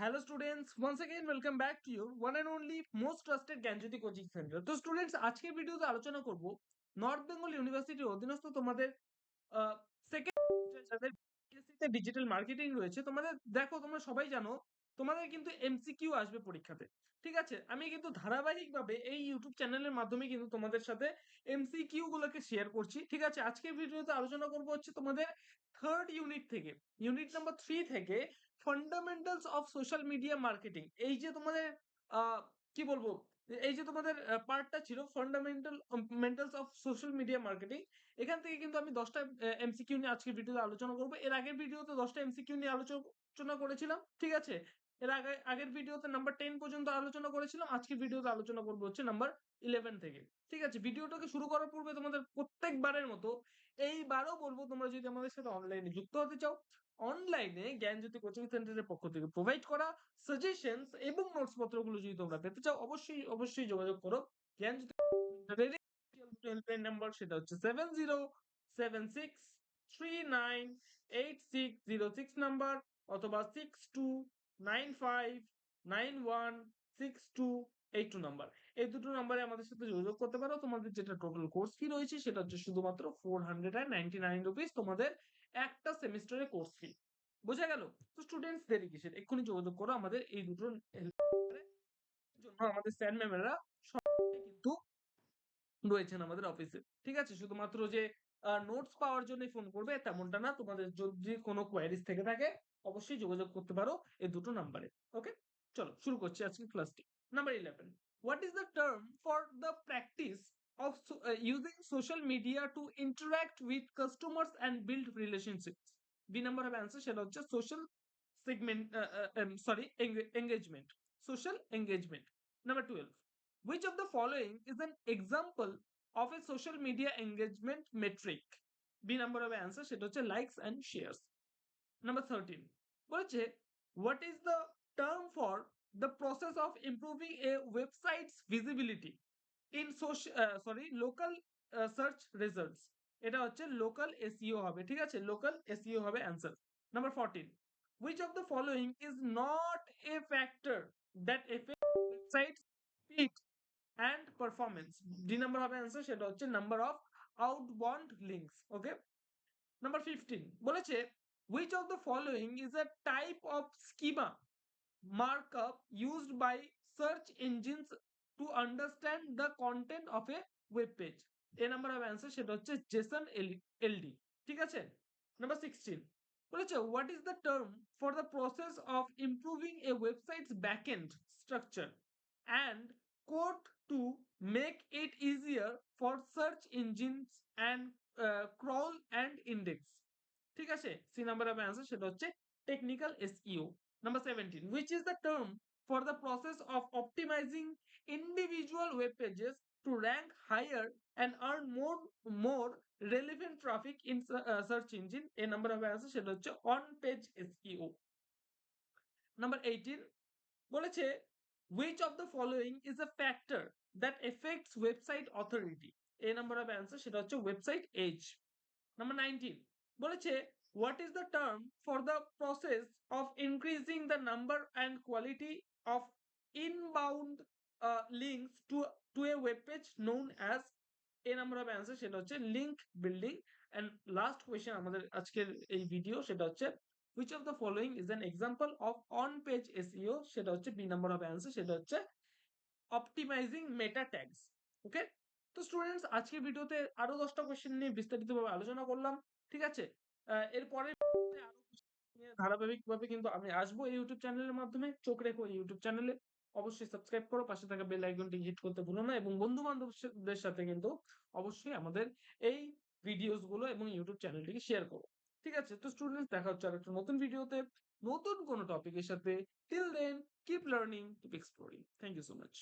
Hello students once again welcome back to your one and only most trusted Gyanjyoti coaching centre তো students আজকের ভিডিওতে আলোচনা করব north Bengal ইউনিভার্সিটির অধীনস্থ তোমাদের সেকেন্ড যাদের ডিজিটাল মার্কেটিং রয়েছে, তোমাদের দেখো, তোমরা সবাই জানো তোমাদের কিন্তু এমসিকিউ আসবে পরীক্ষাতে, ঠিক আছে? আমি কিন্তু ধারাবাহিকভাবে এই ইউটিউব চ্যানেলের মাধ্যমে কিন্তু তোমাদের সাথে এমসিকিউ গুলোকে শেয়ার করছি, ঠিক আছে? আজকের ভিডিওতে আলোচনা করব হচ্ছে তোমাদের থার্ড ইউনিট থেকে ইউনিট নাম্বার থ্রি থেকে fundamentals of social media marketing এই যে তোমাদের কি বলব? এই যে তোমাদের পার্টটা ছিল fundamental mentals of social media marketing এখান থেকে কিন্তু আমি দশটা এমসিকিউ নিয়ে আজকের ভিডিওতে আলোচনা করব। এর আগের ভিডিওতে দশটা এমসিকিউ নিয়ে আলোচনা করেছিলাম, ঠিক আছে? এর আগে, আগের ভিডিওতে নাম্বার টেন পর্যন্ত আলোচনা করেছিলাম আজকের ভিডিওতে আলোচনা করব হচ্ছে নাম্বার ইলেভেন থেকে। ঠিক আছে? ভিডিওটাকে শুরু করার পূর্বে তোমাদের প্রত্যেকবারের মতো এইবারও বলব, তোমরা যদি আমাদের সাথে অনলাইনে যুক্ত হতে চাও অনলাইনে জ্ঞানজ্যোতি কোচিং সেন্টারের পক্ষ থেকে প্রোভাইড করা সাজেশনস এবং নোটস পত্রগুলো যদি তোমরা পেতে চাও, অবশ্যই অবশ্যই যোগাযোগ করো। জ্ঞানজ্যোতি হেল্পলাইন নাম্বার সেটা হচ্ছে seven zero seven six three nine eight six zero six number অথবা six two nine five, nine one, six two, eight two number. এই দুটো নাম্বারে আমাদের সাথে যোগাযোগ করতে পারো। তোমাদের যেটা টোটাল কোর্স ফি রয়েছে, সেটা হচ্ছে শুধুমাত্র four hundred and ninety nine rupees তোমাদের একটা সেমিস্টারের কোর্স ফি বোঝা গেল? তো স্টুডেন্টস দেরি কিসের? এক্ষুনি যোগাযোগ করো। আমাদের এই দুটো আমাদের স্যার ম্যামেরা কিন্তু রয়েছেন আমাদের অফিসে ঠিক আছে? শুধুমাত্র যে নোটস পাওয়ার জন্য ফোন করবে তেমনটা না তোমাদের যদি কোনো কোয়ারিজ থেকে থাকে অবশ্যই যোগাযোগ করতে পারো এই দুটো নাম্বারে ওকে চলো শুরু করছি আজকে ক্লাসটি number eleven what is the term for the practice uh, using social media to interact with customers and build relationships b number of answer সেটা হচ্ছে uh, uh, um, sorry eng- engagement social engagement number 12 which of the following is an example of a social media engagement metric b number of answer সেটা হচ্ছে likes and shares number 13 বলেছে term for the process of improving a website's visibility in social uh, sorry local uh, search results এটা হচ্ছে local SEO হবে ঠিক আছে local SEO হবে answer number 14 which of the following is not a factor that affects website speed and performance d number হবে answer সেটা হচ্ছে number of outbound links okay number 15 বলেছে which of the following is a type of schema markup used by search engines to understand the content of a web page a number of answer সেটা হচ্ছে JSON এলডি ঠিক আছে number sixteen বলেছে what is the term for the process of improving a website's backend structure and code to make it easier for search engine and uh, and index ঠিক আছে? C number of answer সেটা হচ্ছে technical SEO number seventeen which is the term for the process of optimizing individual web pages to rank higher and earn more more relevant traffic in search engine A number of answer সেটা হচ্ছে on page SEO number eighteen বলেছে which of the following is a factor that affects website authority a number of answer সেটা হচ্ছে website age number 19 বলেছে what is the term for the process of increasing the number and quality of inbound uh, links to to a web page known as a number of answer সেটা হচ্ছে link building and last question আমাদের আজকের এই video সেটা হচ্ছে which of the following is an example of on page SEO সেটা হচ্ছে b number of answer সেটা হচ্ছে optimizing meta tags ওকে তো স্টুডেন্টস আজকের ভিডিওতে আরও দশটা কোয়েশ্চেন নিয়ে বিস্তারিতভাবে আলোচনা করলাম, ঠিক আছে? এরপরে ধারাবাহিকভাবে কিন্তু আমি আসব এই ইউটিউব চ্যানেলের মাধ্যমে, চোখ রেখো ইউটিউব চ্যানেলে অবশ্যই সাবস্ক্রাইব করো, পাশে থাকা বেল আইকনটি হিট করতে ভুলো না এবং বন্ধু বান্ধবদের সাথে কিন্তু অবশ্যই আমাদের এই ভিডিওসগুলো এবং ইউটিউব চ্যানেলটিকে শেয়ার করো। ঠিক আছে? তো স্টুডেন্টস দেখা হচ্ছে আর একটা নতুন ভিডিওতে নতুন কোনো টপিকের সাথে till then keep learning keep exploring thank you so much